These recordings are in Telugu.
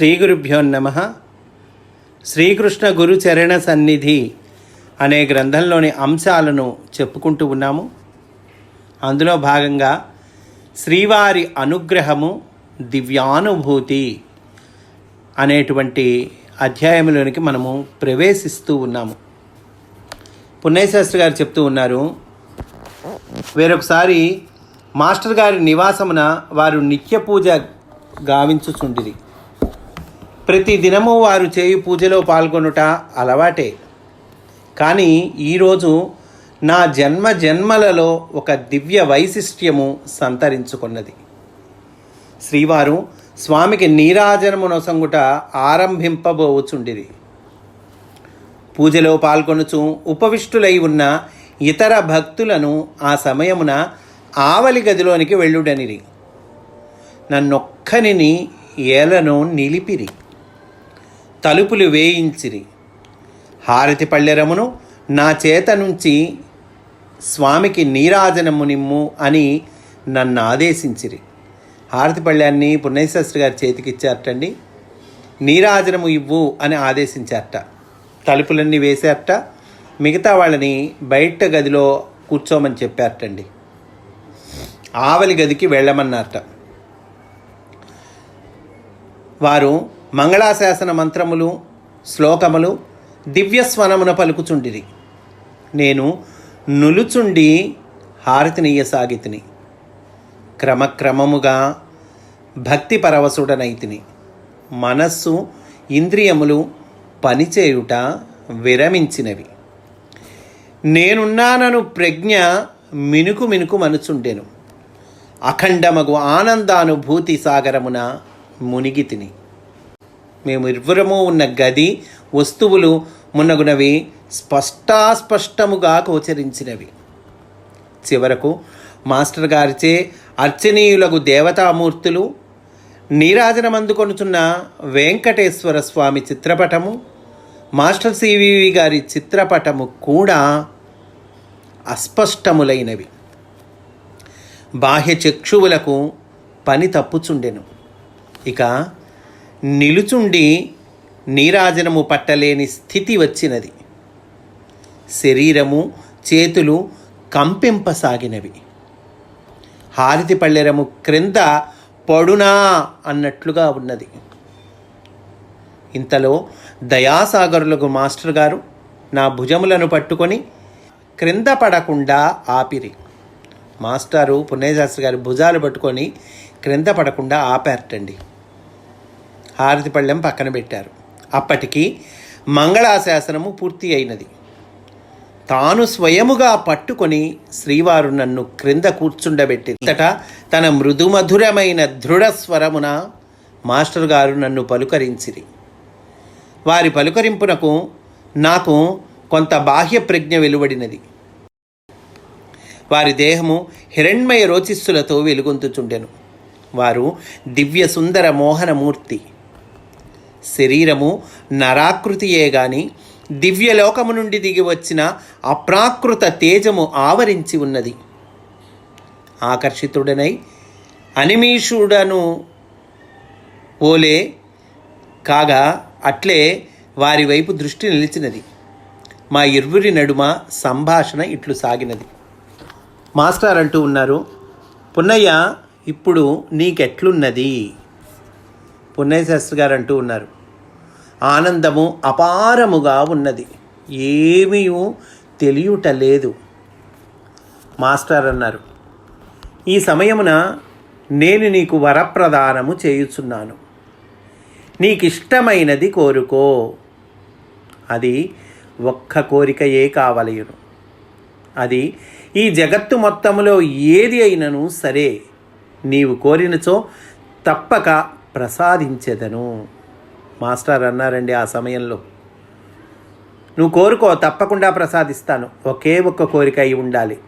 శ్రీ గురుభ్యో నమ. శ్రీకృష్ణ గురు చరణ సన్నిధి అనే గ్రంథంలోని అంశాలను చెప్పుకుంటూ ఉన్నాము. అందులో భాగంగా శ్రీవారి అనుగ్రహము దివ్యానుభూతి అనేటువంటి అధ్యాయంలోనికి మనము ప్రవేశిస్తూ ఉన్నాము. పుణ్యశాస్త్రి గారు చెప్తూ ఉన్నారు వేరొకసారి మాస్టర్ గారి నివాసమున వారు నిత్య పూజ గావించుచుండిరి. ప్రతి దినము వారు చేయు పూజలో పాల్గొనుట అలవాటే. కానీ ఈరోజు నా జన్మ జన్మలలో ఒక దివ్య వైశిష్ట్యము సంతరించుకున్నది. శ్రీవారు స్వామికి నీరాజనమునొసంగుట ఆరంభింపబోచుండిరి. పూజలో పాల్గొనుచు ఉపవిష్టులై ఉన్న ఇతర భక్తులను ఆ సమయమున ఆవలి గదిలోనికి వెళ్ళుడనిరి. నన్నొక్కనిని ఏలను నిలిపిరి. తలుపులు వేయించిరి. హారతి పళ్ళెరమును నా చేత నుంచి స్వామికి నీరాజనము నిమ్ము అని నన్ను ఆదేశించిరి. హారతి పళ్ళాన్ని పుణ్యశాస్త్రి గారి చేతికిచ్చారటండి. నీరాజనము ఇవ్వు అని ఆదేశించారట. తలుపులన్నీ వేశారట. మిగతా వాళ్ళని బయట గదిలో కూర్చోమని చెప్పారటండి. ఆవలి గదికి వెళ్ళమన్నారట. వారు మంగళాశాసన మంత్రములు శ్లోకములు దివ్యస్వనమున పలుకుచుండిరి. నేను నులుచుండి హారతినీయసాగితిని క్రమక్రమముగా భక్తి పరవశుడనైతిని మనస్సు ఇంద్రియములు పనిచేయుట విరమించినవి. నేనున్నానను ప్రజ్ఞ మినుకు మినుకు మనుచుండెను. అఖండమగు ఆనందానుభూతి సాగరమున మునిగి తిని మేము ఇరువురము ఉన్న గది వస్తువులు మున్నగునవి స్పష్టాస్పష్టముగా గోచరించినవి. చివరకు మాస్టర్ గారిచే అర్చనీయులకు దేవతామూర్తులు నీరాజనమందుకొనుచున్న వెంకటేశ్వర స్వామి చిత్రపటము మాస్టర్ సివివి గారి చిత్రపటము కూడా అస్పష్టములైనవి. బాహ్య చక్షువులకు పని తప్పుచుండెను. ఇక నిలుచుండి నీరాజనము పట్టలేని స్థితి వచ్చినది. శరీరము చేతులు కంపింపసాగినవి. హారతి పళ్ళెరము క్రింద పడునా అన్నట్లుగా ఉన్నది. ఇంతలో దయాసాగరులకు మాస్టర్ గారు నా భుజములను పట్టుకొని క్రింద పడకుండా ఆపిరి. మాస్టారు పుణ్యశాస్త్రి గారు భుజాలు పట్టుకొని క్రింద పడకుండా ఆపారటండి. హారతిపళ్ళెం పక్కన పెట్టారు. అప్పటికి మంగళాశాసనము పూర్తి అయినది. తాను స్వయముగా పట్టుకొని శ్రీవారు నన్ను క్రింద కూర్చుండబెట్టి అంతటా తన మృదుమధురమైన దృఢ స్వరమున మాస్టర్ గారు నన్ను పలుకరించిరి. వారి పలుకరింపునకు నాకు కొంత బాహ్య ప్రజ్ఞ వెలువడినది. వారి దేహము హిరణ్మయ రోచిస్సులతో వెలుగొంతుచుండెను వారు దివ్య సుందర మోహనమూర్తి. శరీరము నరాకృతియే గాని దివ్యలోకము నుండి దిగి వచ్చిన అప్రాకృత తేజము ఆవరించి ఉన్నది. ఆకర్షితుడనై అనిమీషుడను ఓలే కాగా అట్లే వారి వైపు దృష్టి నిలిచినది. మా ఇరువురి నడుమ సంభాషణ ఇట్లు సాగినది. మాస్టర్ అంటూ ఉన్నారు పున్నయ్య ఇప్పుడు నీకెట్లున్నది? పుణ్యశాస్త్రి గారు అంటూ ఉన్నారు. ఆనందము అపారముగా ఉన్నది. ఏమీ తెలియుట లేదు మాస్టర్ అన్నారు ఈ సమయమున నేను నీకు వరప్రదానము చేయుచున్నాను. నీకిష్టమైనది కోరుకో. అది ఒక్క కోరికయే కావలయును అది ఈ జగత్తు మొత్తములో ఏది అయినను సరే. నీవు కోరినచో తప్పక ప్రసాదించెదను. మాస్టర్ అన్నారండి ఆ సమయంలో. నువ్వు కోరుకో తప్పకుండా ప్రసాదిస్తాను. ఒకే ఒక్క కోరిక అయి ఉండాలి.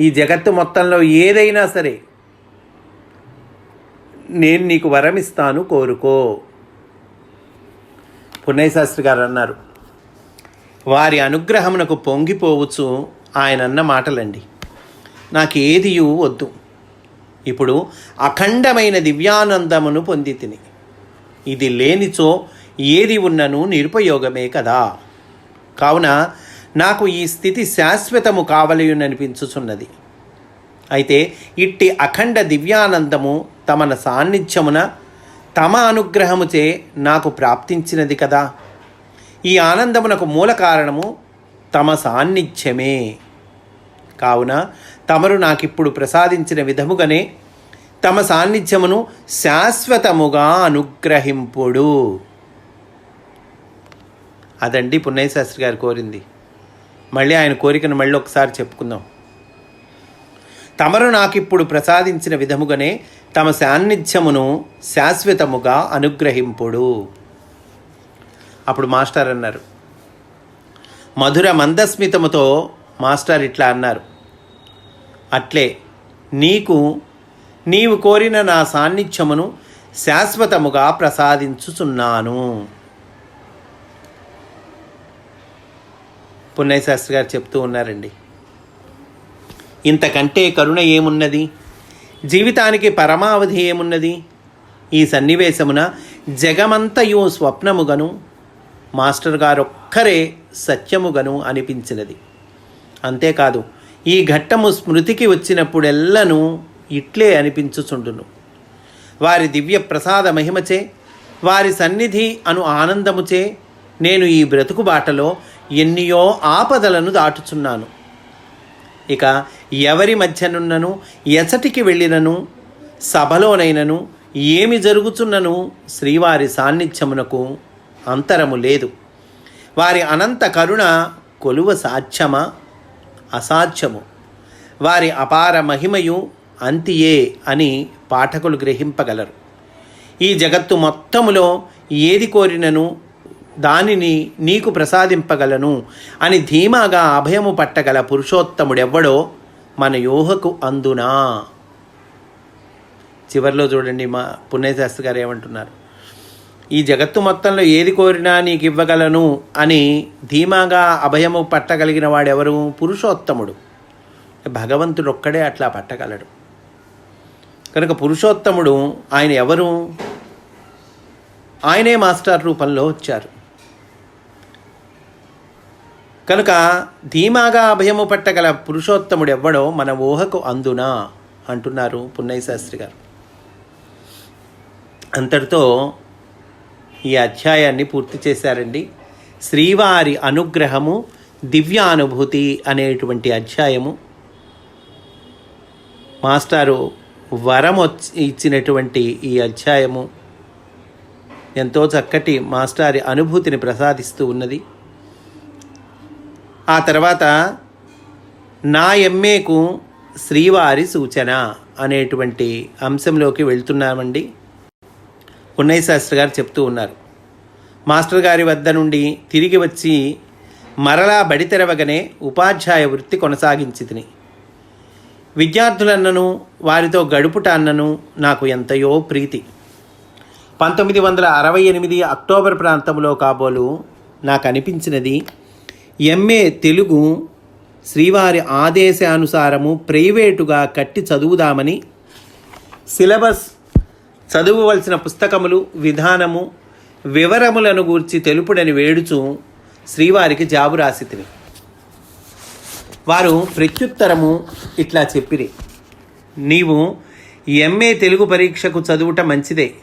ఈ జగత్తు మొత్తంలో ఏదైనా సరే నేను నీకు వరమిస్తాను కోరుకో. పుణ్యశాస్త్రి గారు అన్నారు. వారి అనుగ్రహమునకు పొంగిపోవచ్చు ఆయన అన్న మాటలండి. నాకు ఏదియు వద్దు. ఇప్పుడు అఖండమైన దివ్యానందమును పొంది తిని. ఇది లేనిచో ఏది ఉన్నను నిరుపయోగమే కదా. కావున నాకు ఈ స్థితి శాశ్వతము కావలయుననిపించుచున్నది. అయితే ఇట్టి అఖండ దివ్యానందము తమన సాన్నిధ్యమున తమ అనుగ్రహముచే నాకు ప్రాప్తించినది కదా. ఈ ఆనందమునకు మూల కారణము తమ సాన్నిధ్యమే. కావున తమరు నాకిప్పుడు ప్రసాదించిన విధముగానే తమ సాన్నిధ్యమును శాశ్వతముగా అనుగ్రహింపుడు. అదండి పున్నయ్యశాస్త్రి గారు కోరింది. మళ్ళీ ఆయన కోరికను మళ్ళీ ఒకసారి చెప్పుకుందాం. తమరు నాకిప్పుడు ప్రసాదించిన విధముగానే తమ సాన్నిధ్యమును శాశ్వతముగా అనుగ్రహింపుడు. అప్పుడు మాస్టర్ అన్నారు. మధుర మందస్మితముతో మాస్టర్ ఇట్లా అన్నారు. అట్లే నీకు నీవు కోరిన నా సాన్నిధ్యమును శాశ్వతముగా ప్రసాదించుచున్నాను. పున్నయ్య శాస్త్రి గారు చెప్తూ ఉన్నారండి. ఇంతకంటే కరుణ ఏమున్నది? జీవితానికి పరమావధి ఏమున్నది? ఈ సన్నివేశమున జగమంతయు స్వప్నముగను మాస్టర్ గారొక్కరే సత్యముగను అనిపించినది. అంతేకాదు ఈ ఘట్టము స్మృతికి వచ్చినప్పుడెల్లను ఇట్లే అనిపించుచుండును. వారి దివ్య ప్రసాద మహిమచే వారి సన్నిధి అను ఆనందముచే నేను ఈ బ్రతుకు బాటలో ఎన్నియో ఆపదలను దాటుచున్నాను. ఇక ఎవరి మధ్యనున్నను ఎచటికి వెళ్ళినను సభలోనైనను ఏమి జరుగుచున్నను శ్రీవారి సాన్నిధ్యమునకు అంతరము లేదు. వారి అనంత కరుణ కొలువ సాధ్యమా? అసాధ్యము. వారి అపార మహిమయు అంతియే అని పాఠకులు గ్రహింపగలరు. ఈ జగత్తు మొత్తములో ఏది కోరినను దానిని నీకు ప్రసాదింపగలను అని ధీమాగా అభయము పట్టగల పురుషోత్తముడెవ్వడో మన యోహకు అందునా. చివరిలో చూడండి మా పుణ్యశాస్త్రి గారు ఏమంటున్నారు. ఈ జగత్తు మొత్తంలో ఏది కోరినా నీకు ఇవ్వగలను అని ధీమాగా అభయము పట్టగలిగిన వాడెవరు? పురుషోత్తముడు. భగవంతుడు ఒక్కడే అట్లా పట్టగలడు. కనుక పురుషోత్తముడు ఆయన ఎవరు? ఆయనే మాస్టర్ రూపంలో వచ్చారు. కనుక ధీమాగా అభయము పట్టగల పురుషోత్తముడు ఎవ్వడో మన ఊహకు అందునా అంటున్నారు పున్నయ్య శాస్త్రి గారు. అంతటితో ఈ అధ్యాయాన్ని పూర్తి చేశారండి. శ్రీవారి అనుగ్రహము దివ్యానుభూతి అనేటువంటి అధ్యాయము. మాస్టారు వరం వచ్చి ఇచ్చినటువంటి ఈ అధ్యాయము. ఎంతో చక్కటి మాస్టారి అనుభూతిని ప్రసాదిస్తూ ఉన్నది. ఆ తర్వాత నా ఎంఏకు శ్రీవారి సూచన అనేటువంటి అంశంలోకి వెళ్తున్నామండి. పున్నయ్య శాస్త్రి గారు చెప్తూ ఉన్నారు. మాస్టర్ గారి వద్ద నుండి తిరిగి వచ్చి మరలా బడి తెరవగానే ఉపాధ్యాయ వృత్తి కొనసాగించి తిని విద్యార్థులన్నను వారితో గడుపుట అన్నను నాకు ఎంతయో ప్రీతి. పంతొమ్మిది వందల అరవై ఎనిమిది అక్టోబర్ ప్రాంతంలో కాబోలు నాకు అనిపించినది ఎంఏ తెలుగు శ్రీవారి ఆదేశానుసారము ప్రైవేటుగా కట్టి చదువుదామని సిలబస్ చదువవలసిన పుస్తకములు విధానము వివరములను గూర్చి తెలుపుడని వేడుచు శ్రీవారికి జాబు రాసితిని. వారు ప్రత్యుత్తరము ఇట్లా చెప్పిరి. నీవు ఎంఏ తెలుగు పరీక్షకు చదువుట మంచిదే.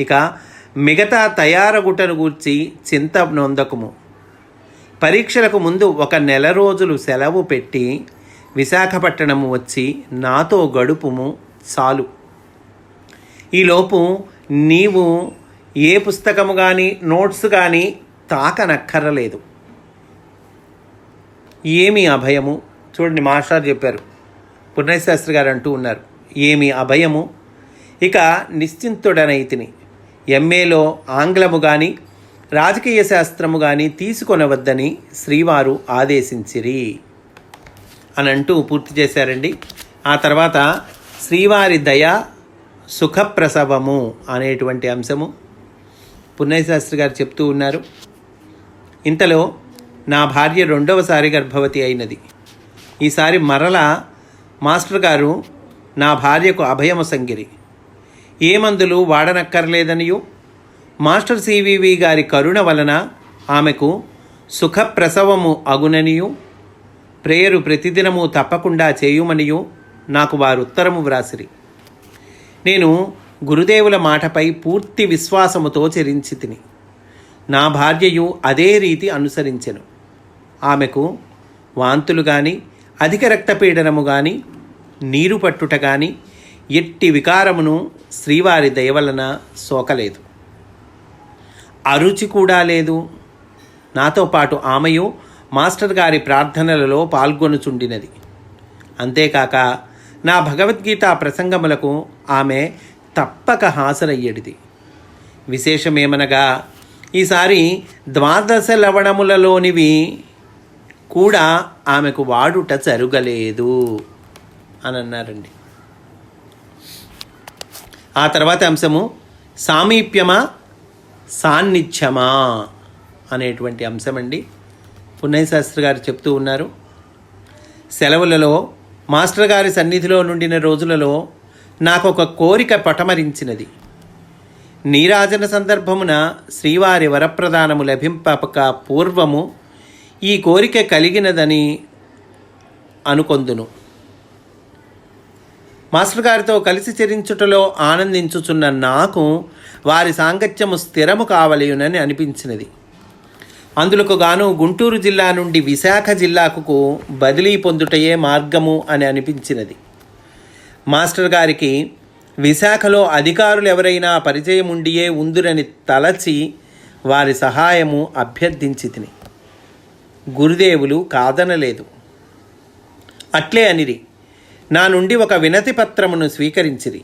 ఇక మిగతా తయారగుటను గూర్చి చింత నొందకుము. పరీక్షలకు ముందు ఒక నెల రోజులు సెలవు పెట్టి విశాఖపట్టణము వచ్చి నాతో గడుపుము చాలు. ఈలోపు నీవు ఏ పుస్తకము కానీ నోట్స్ కానీ తాకనక్కర్లేదు. ఏమి అభయము? చూడండి మాస్టర్ చెప్పారు. పుణ్యశాస్త్రి గారు అంటూ ఉన్నారు. ఏమి అభయము? ఇక నిశ్చింతుడనైతిని ఎంఏలో ఆంగ్లము కానీ రాజకీయ శాస్త్రము కానీ తీసుకొనవద్దని శ్రీవారు ఆదేశించిరి అని అంటూ పూర్తి చేశారండి. ఆ తర్వాత శ్రీవారి దయ సుఖప్రసవము అనేటువంటి అంశము పున్నయశాస్త్రి గారు చెప్తూ ఉన్నారు. ఇంతలో నా భార్య రెండవసారి గర్భవతి అయినది. ఈసారి మరల మాస్టర్ గారు నా భార్యకు అభయము సంగిరి. ఏ మందులు వాడనక్కర్లేదనియు? మాస్టర్ సివివి గారి కరుణ వలన ఆమెకు సుఖప్రసవము అగుననియు? ప్రేయరు ప్రతిదినము తప్పకుండా చేయుమనియు? నాకు వారు ఉత్తరము వ్రాసిరి. నేను గురుదేవుల మాటపై పూర్తి విశ్వాసముతో చెరించి తిని నా భార్యయు అదే రీతి అనుసరించెను. ఆమెకు వాంతులు కానీ అధిక రక్తపీడనము కానీ నీరు పట్టుట కానీ ఎట్టి వికారమును శ్రీవారి దయవలన సోకలేదు. అరుచి కూడా లేదు. నాతో పాటు ఆమెయు మాస్టర్ గారి ప్రార్థనలలో పాల్గొనుచుండినది. అంతేకాక నా భగవద్గీత ప్రసంగములకు ఆమె తప్పక హాజరయ్యేటిది విశేషమేమనగా ఈసారి ద్వాదశ లవణములలోనివి కూడా ఆమెకు వాడుట జరుగలేదు అని అన్నారండి ఆ తర్వాత అంశము సామీప్యమా సాన్నిధ్యమా అనేటువంటి అంశం అండి పున్నయ్య శాస్త్రి గారు చెప్తూ ఉన్నారు సెలవులలో మాస్టర్ గారి సన్నిధిలో నుండిన రోజులలో నాకు ఒక కోరిక పటమరించినది. నీరాజన సందర్భమున శ్రీవారి వరప్రదానము లభింపక పూర్వము ఈ కోరిక కలిగినదని అనుకొందును. మాస్టర్ గారితో కలిసి చరించుటలో ఆనందించుచున్న నాకు వారి సాంగత్యము స్థిరము కావలయునని అనిపించినది. అందులకు గాను గుంటూరు జిల్లా నుండి విశాఖ జిల్లాకు బదిలీ పొందుటయే మార్గము అని అనిపించినది. మాస్టర్ గారికి విశాఖలో అధికారులు ఎవరైనా పరిచయం ఉండియే ఉందురని తలచి వారి సహాయము అభ్యర్థించి తిని గురుదేవులు కాదనలేదు. అట్లే అనిరి నా నుండి ఒక వినతి పత్రమును స్వీకరించిరి.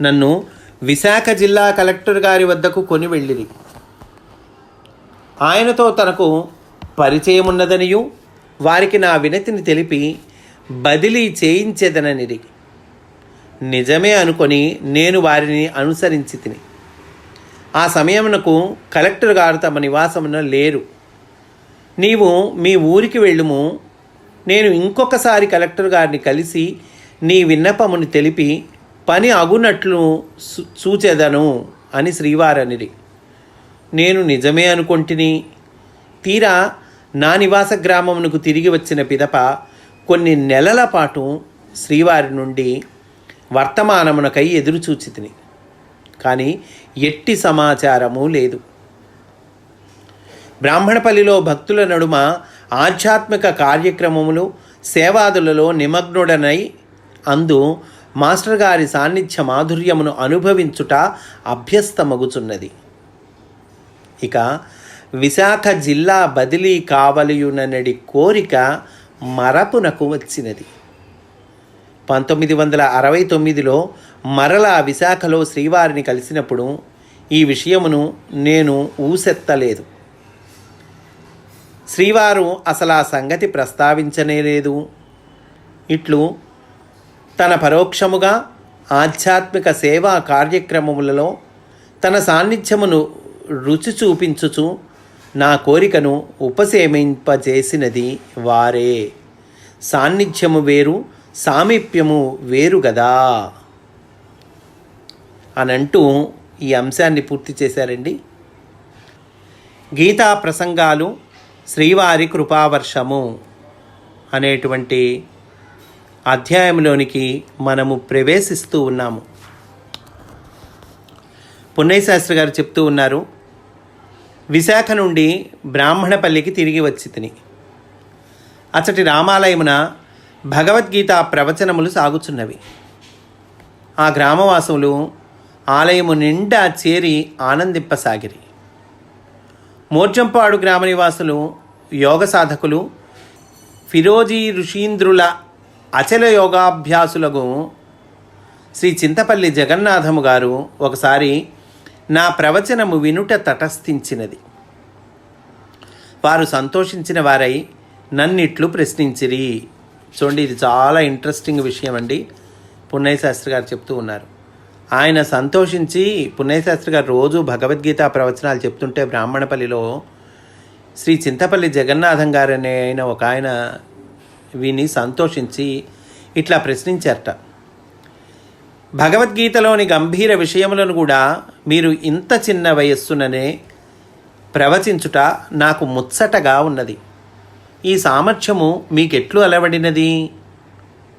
నన్ను విశాఖ జిల్లా కలెక్టర్ గారి వద్దకు కొని వెళ్ళిరి. ఆయనతో తనకు పరిచయమున్నదనియు వారికి నా వినతిని తెలిపి బదిలీ చేయించేదననిరి నిజమే అనుకొని నేను వారిని అనుసరించి తిని. ఆ సమయమునకు కలెక్టర్ గారు తమ నివాసమున లేరు. నీవు మీ ఊరికి వెళ్ళుము. నేను ఇంకొకసారి కలెక్టర్ గారిని కలిసి నీ విన్నపమును తెలిపి పని అగునట్లు సు- సూచెదను అని శ్రీవారనిరి నేను నిజమే అనుకొంటిని? తీరా నా నివాస గ్రామమునకు తిరిగి వచ్చిన పిదప కొన్ని నెలల పాటు శ్రీవారి నుండి వర్తమానమునకై ఎదురుచూచి తిని కానీ ఎట్టి సమాచారము లేదు. బ్రాహ్మణపల్లిలో భక్తుల నడుమ ఆధ్యాత్మిక కార్యక్రమములు సేవాదులలో నిమగ్నుడనై అందు మాస్టర్ గారి సాన్నిధ్య మాధుర్యమును అనుభవించుట అభ్యస్తమగుచున్నది. ఇక విశాఖ జిల్లా బదిలీ కావలియుననడి కోరిక మరపునకు వచ్చినది. పంతొమ్మిది వందల అరవై తొమ్మిదిలో మరలా విశాఖలో శ్రీవారిని కలిసినప్పుడు ఈ విషయమును నేను ఊసెత్తలేదు. శ్రీవారు అసలు ఆ సంగతి ప్రస్తావించనే లేదు. ఇట్లు తన పరోక్షముగా ఆధ్యాత్మిక సేవా కార్యక్రమములలో తన సాన్నిధ్యమును రుచి చూపించుచు నా కోరికను ఉపశమింపజేసినది వారే. సాన్నిధ్యము వేరు సామీప్యము వేరు గదా. అనంటూ ఈ అంశాన్ని పూర్తి చేశారండి. గీతా ప్రసంగాలు శ్రీవారి కృపావర్షము అనేటువంటి అధ్యాయంలోనికి మనము ప్రవేశిస్తూ ఉన్నాము. పున్నయ్య శాస్త్రి గారు చెప్తూ ఉన్నారు విశాఖ నుండి బ్రాహ్మణపల్లికి తిరిగి వచ్చి తిని అచ్చటి రామాలయమున భగవద్గీత ప్రవచనములు సాగుచున్నవి. ఆ గ్రామవాసులు ఆలయము నిండా చేరి ఆనందింపసాగిరి. మోర్జంపాడు గ్రామ నివాసులు యోగ సాధకులు ఫిరోజీ ఋషీంద్రుల అచల యోగాభ్యాసులకు శ్రీ చింతపల్లి జగన్నాథము గారు ఒకసారి నా ప్రవచనము వినుట తటస్థించినది. వారు సంతోషించిన వారై నన్నిట్లు ప్రశ్నించిరి. చూడండి ఇది చాలా ఇంట్రెస్టింగ్ విషయం అండి. పుణ్యశాస్త్రి గారు చెప్తూ ఉన్నారు. ఆయన సంతోషించి పుణ్యశాస్త్రి గారు రోజు భగవద్గీత ప్రవచనాలు చెప్తుంటే బ్రాహ్మణపల్లిలో శ్రీ చింతపల్లి జగన్నాథం గారు అనే ఆయన ఒక ఆయన విని సంతోషించి ఇట్లా ప్రశ్నించారట. భగవద్గీతలోని గంభీర విషయములను కూడా మీరు ఇంత చిన్న వయస్సుననే ప్రవచించుట నాకు ముచ్చటగా ఉన్నది. ఈ సామర్థ్యము మీకెట్లు అలవడినది?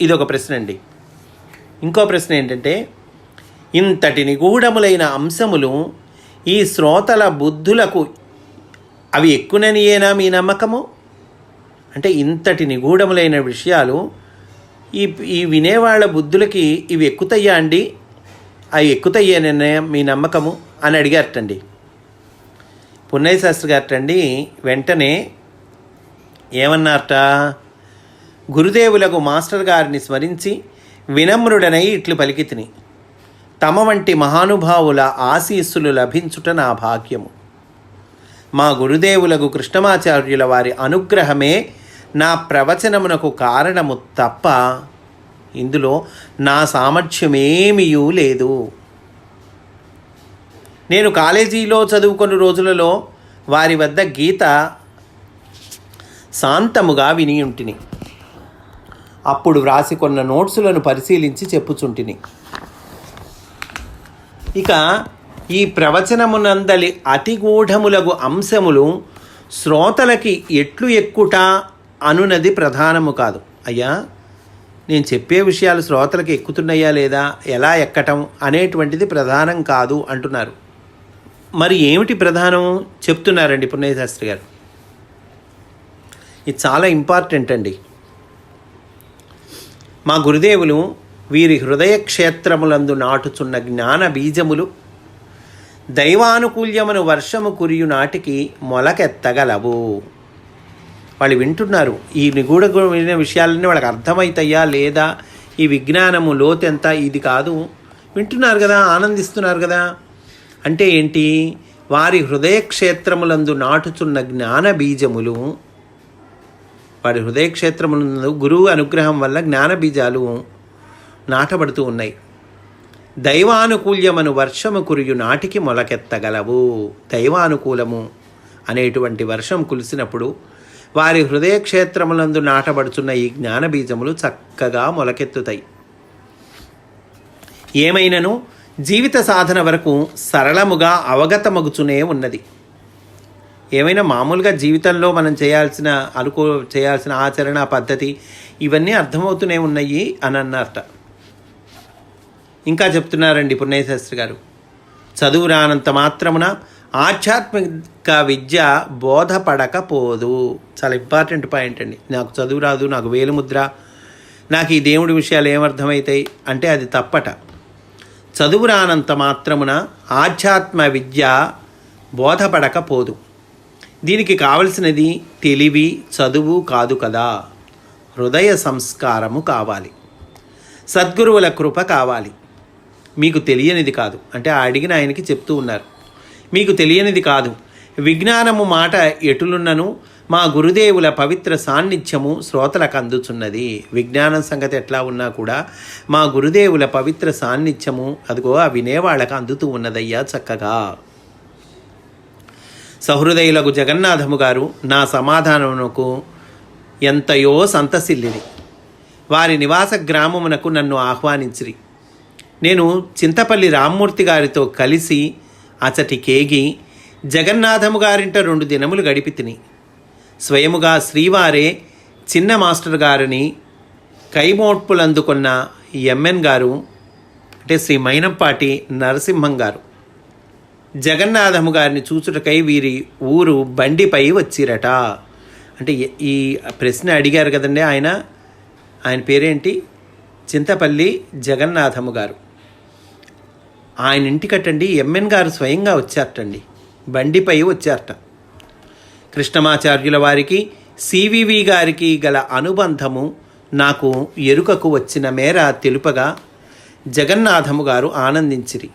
ఇది ఒక ప్రశ్న అండి ఇంకో ప్రశ్న ఏంటంటే ఇంతటి నిగూఢములైన అంశములు ఈ శ్రోతల బుద్ధులకు అవి ఎక్కుననియేనా మీ నమ్మకము? అంటే ఇంతటి నిగూఢములైన విషయాలు ఈ ఈ వినేవాళ్ళ బుద్ధులకి ఇవి ఎక్కుతయ్యా అండి? అవి నిర్ణయం మీ నమ్మకము అని అడిగారటండి. పున్నయ్య శాస్త్రి గారటండి వెంటనే ఏమన్నారట? గురుదేవులకు మాస్టర్ గారిని స్మరించి వినమ్రుడనై ఇట్లు పలికితిని. తమ వంటి మహానుభావుల ఆశీస్సులు లభించుట నా భాగ్యము. మా గురుదేవులకు కృష్ణమాచార్యుల వారి అనుగ్రహమే నా ప్రవచనమునకు కారణము తప్ప ఇందులో నా సామర్థ్యమేమీయూ లేదు. నేను కాలేజీలో చదువుకున్న రోజులలో వారి వద్ద గీత శాంతముగా వినియుంటిని. అప్పుడు వ్రాసి కొన్న నోట్సులను పరిశీలించి చెప్పుచుంటిని. ఇక ఈ ప్రవచనమునందలి అతిగూఢములగు అంశములు శ్రోతలకి ఎట్లు ఎక్కుట అనునది ప్రధానము కాదు. అయ్యా నేను చెప్పే విషయాలు శ్రోతలకు ఎక్కుతున్నాయా లేదా ఎలా ఎక్కటం అనేటువంటిది ప్రధానం కాదు అంటున్నారు. మరి ఏమిటి ప్రధానం? చెప్తున్నారండి పుణ్యశాస్త్రి గారు. ఇది చాలా ఇంపార్టెంట్ అండి. మా గురుదేవులు వీరి హృదయ క్షేత్రములందు నాటుచున్న జ్ఞాన బీజములు దైవానుకూల్యమును వర్షము కురియు నాటికి మొలకెత్తగలవు. వాళ్ళు వింటున్నారు. ఈ నిగూఢమైన విషయాలన్నీ వాళ్ళకి అర్థమవుతాయా లేదా? ఈ విజ్ఞానము లోతెంత ఇది కాదు. వింటున్నారు కదా ఆనందిస్తున్నారు కదా. అంటే ఏంటి? వారి హృదయ క్షేత్రములందు నాటుచున్న జ్ఞాన బీజములు వారి హృదయ క్షేత్రములందు గురువు అనుగ్రహం వల్ల జ్ఞాన బీజాలు నాటబడుతూ ఉన్నాయి. దైవానుకూల్యమను వర్షము కురియు నాటికి మొలకెత్తగలవు. దైవానుకూలము అనేటువంటి వర్షం కులిసినప్పుడు వారి హృదయ క్షేత్రములందు నాటబడుచున్న ఈ జ్ఞానబీజములు చక్కగా మొలకెత్తుతాయి. ఏమైనను? జీవిత సాధన వరకు సరళముగా అవగతమగుచునే ఉన్నది. ఏమైనా మామూలుగా జీవితంలో మనం చేయాల్సిన అనుకో చేయాల్సిన ఆచరణ పద్ధతి ఇవన్నీ అర్థమవుతూనే ఉన్నాయి అని అన్నారట ఇంకా చెప్తున్నారండి పుణ్యశాస్త్రి గారు. చదువు రానంత మాత్రమున ఆధ్యాత్మిక విద్య బోధపడకపోదు. చాలా ఇంపార్టెంట్ పాయింట్ అండి. నాకు చదువు రాదు నాకు వేలుముద్ర నాకు ఈ దేవుడి విషయాలు ఏమర్థమవుతాయి అంటే అది తప్పట. చదువు రానంత మాత్రమున ఆధ్యాత్మ విద్య బోధపడకపోదు. దీనికి కావలసినది తెలివి చదువు కాదు కదా. హృదయ సంస్కారము కావాలి. సద్గురువుల కృప కావాలి. మీకు తెలియనిది కాదు. అంటే అడిగిన ఆయనకి చెప్తూ ఉన్నారు. మీకు తెలియనిది కాదు. విజ్ఞానము మాట ఎటులున్నను? మా గురుదేవుల పవిత్ర సాన్నిధ్యము శ్రోతలకు అందుచున్నది. విజ్ఞానం సంగతి ఎట్లా ఉన్నా కూడా మా గురుదేవుల పవిత్ర సాన్నిధ్యము అదిగో ఆ వినేవాళ్ళకు అందుతూ ఉన్నదయ్యా చక్కగా. సహృదయులకు జగన్నాథము గారు నా సమాధానమునకు ఎంతయో సంతసిల్లిది వారి నివాస గ్రామమునకు నన్ను ఆహ్వానించిరి. నేను చింతపల్లి రామ్మూర్తి గారితో కలిసి అచటి కేగి జగన్నాథము గారింట రెండు దినములు గడిపి తిని. స్వయముగా శ్రీవారే చిన్న మాస్టర్ గారిని కైమోట్పులందుకున్న ఎంఎన్ గారు అంటే శ్రీ మైనంపాటి నరసింహం గారు. జగన్నాథము గారిని చూచుటకై వీరి ఊరు బండిపై వచ్చిరట. అంటే ఈ- ఈ ప్రశ్న అడిగారు కదండి ఆయన. ఆయన పేరేంటి? చింతపల్లి జగన్నాథము గారు. ఆయన ఇంటికటండి ఎంఎన్ గారు స్వయంగా వచ్చారటండి. బండిపై వచ్చారట. కృష్ణమాచార్యుల వారికి సివివి గారికి గల అనుబంధము నాకు ఎరుకకు వచ్చిన మేర తెలుపగా జగన్నాథము గారు ఆనందించిరి.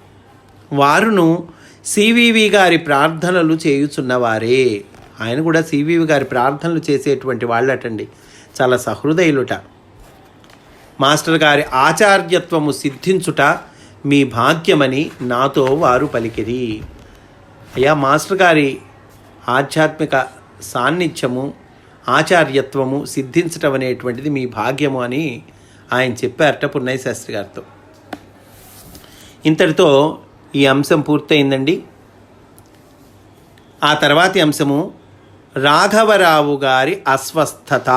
వారును సివివి గారి ప్రార్థనలు చేయుచున్నవారే ఆయన కూడా సివివి గారి ప్రార్థనలు చేసేటువంటి వాళ్ళటండి. చాలా సహృదయులుట. మాస్టర్ గారి ఆచార్యత్వము సిద్ధించుట మీ భాగ్యమని నాతో వారు పలికిరి. అయ్యా మాస్టర్ గారి ఆధ్యాత్మిక సాన్నిధ్యము ఆచార్యత్వము సిద్ధించటం అనేటువంటిది మీ భాగ్యము అని ఆయన చెప్పారట పున్నయ్య శాస్త్రి గారితో. ఇంతటితో ఈ అంశం పూర్తయిందండి. ఆ తర్వాతి అంశము రాఘవరావు గారి అస్వస్థత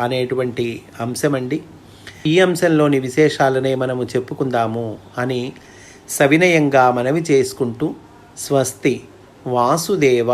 అనేటువంటి అంశమండి. ఈ అంశంలోని విశేషాలనే మనము చెప్పుకుందాము అని సవినయంగా మనవి చేసుకుంటూ స్వస్తి వాసుదేవ.